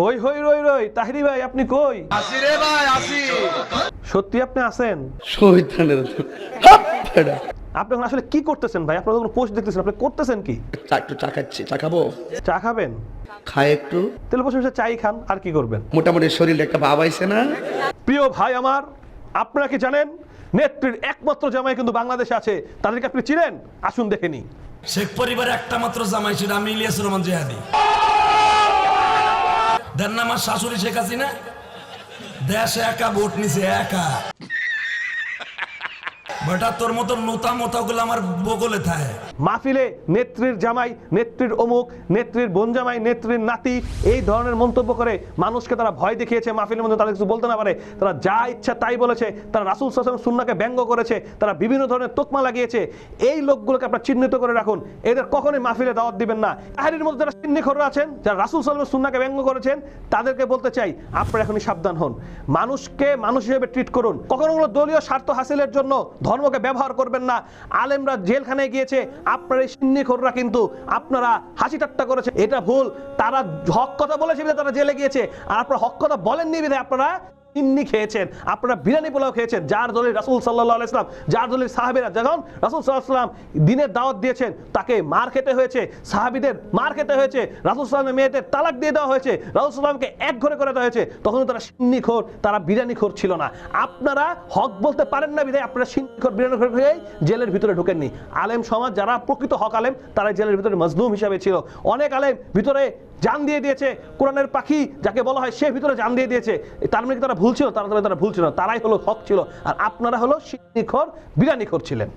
হই হই রই রই তাহিরি ভাই আপনি কই? আসি রে ভাই আসি। সত্যি আপনি আছেন? শহীদানের আপনি এখন আসলে কি করতেছেন ভাই? আপনার কোনো পোস্ট দেখতেছেন আপনি করতেছেন কি? চা একটু চা খাচ্ছি চা খাব? চা খাবেন? খায় একটু। তেলে বসে বসে চাই খান আর কি করবেন? মোটামুটি শরীরে একটা ভাব আইছে না? প্রিয় ভাই আমার আপনারা কি জানেন? নেত্রীর একমাত্র জামাই কিন্তু বাংলাদেশে আছে। তাদেরকে আপনি চিনেন? আসুন দেখে নি শেখ পরিবারে একটা মাত্র জামাই ছিল আমি ইলিয়াস রহমান জেহাদি। দেন না আমার শাশুড়ি শেখ হাসিনা। দেশে একা ভোট নিছে একা। বেটা, তোর মতো নোতা আমার বগলে থাকে। মাহফিলে নেত্রীর জামাই, নেত্রীর অমুক, নেত্রীর বোন জামাই, নেত্রীর নাতি, এই ধরনের মন্তব্য করে মানুষকে তারা ভয় দেখিয়েছে মাহফিলের মধ্যে। কিছু বলতে না পারে। তারা যা ইচ্ছা তাই বলেছে। তারা রাসুল সাসম সুন্নাকে ব্যঙ্গ করেছে। তারা বিভিন্ন ধরনের তোকমা লাগিয়েছে। এই লোকগুলোকে আপনারা চিহ্নিত করে রাখুন। এদের কখনোই মাহফিলে দাওয়াত দিবেন না। তাহারির মধ্যে যারা চিহ্নিখররা আছেন, যারা রাসুল সালামের সুন্নাকে ব্যঙ্গ করেছেন, তাদেরকে বলতে চাই, আপনারা এখনই সাবধান হন। মানুষকে মানুষ হিসেবে ট্রিট করুন। কখনো দলীয় স্বার্থ হাসিলের জন্য ধর্মকে ব্যবহার করবেন না। আলেমরা জেলখানায় গিয়েছে, আপনার এই সিন্নিখররা কিন্তু আপনারা হাসি ঠাট্টা করেছে। এটা ভুল। তারা হক কথা বলেছে তারা জেলে গিয়েছে। আর আপনারা হক কথা বলেননি বিধায় আপনারা ইন্নি খেয়েছেন। আপনারা বিরিয়ানি পোলাও খেয়েছেন। যার দলের রাসুল সাল্লাহ ইসলাম যার দলের সাহাবিরা, যখন রাসুল সাল্লাহ সাল্লাম দিনের দাওয়াত দিয়েছেন, তাকে মার খেতে হয়েছে, সাহাবিদের মার খেতে হয়েছে, রাসুল সাল্লামের মেয়েদের তালাক দিয়ে দেওয়া হয়েছে, রাসুল সাল্লামকে এক ঘরে করে দেওয়া হয়েছে তখন তারা সিন্নি খোর তারা বিরিয়ানি খোর ছিল না। আপনারা হক বলতে পারেন না বিধায় আপনারা সিন্নি খোর বিরিয়ানি খোর হয়েই জেলের ভিতরে ঢুকেননি। আলেম সমাজ, যারা প্রকৃত হক আলেম তারা জেলের ভিতরে মজলুম হিসাবে ছিল। অনেক আলেম ভিতরে জান দিয়ে দিয়েছে কোরআনের পাখি, যাকে বলা হয় সে ভিতরে জান দিয়ে দিয়েছে। তার মানে তারা ভুল ছিল? তারা তারা ভুল ছিল। তারাই হলো হক ছিল। আর আপনারা হলো শিক্ষিখর বিরানিখর ছিলেন।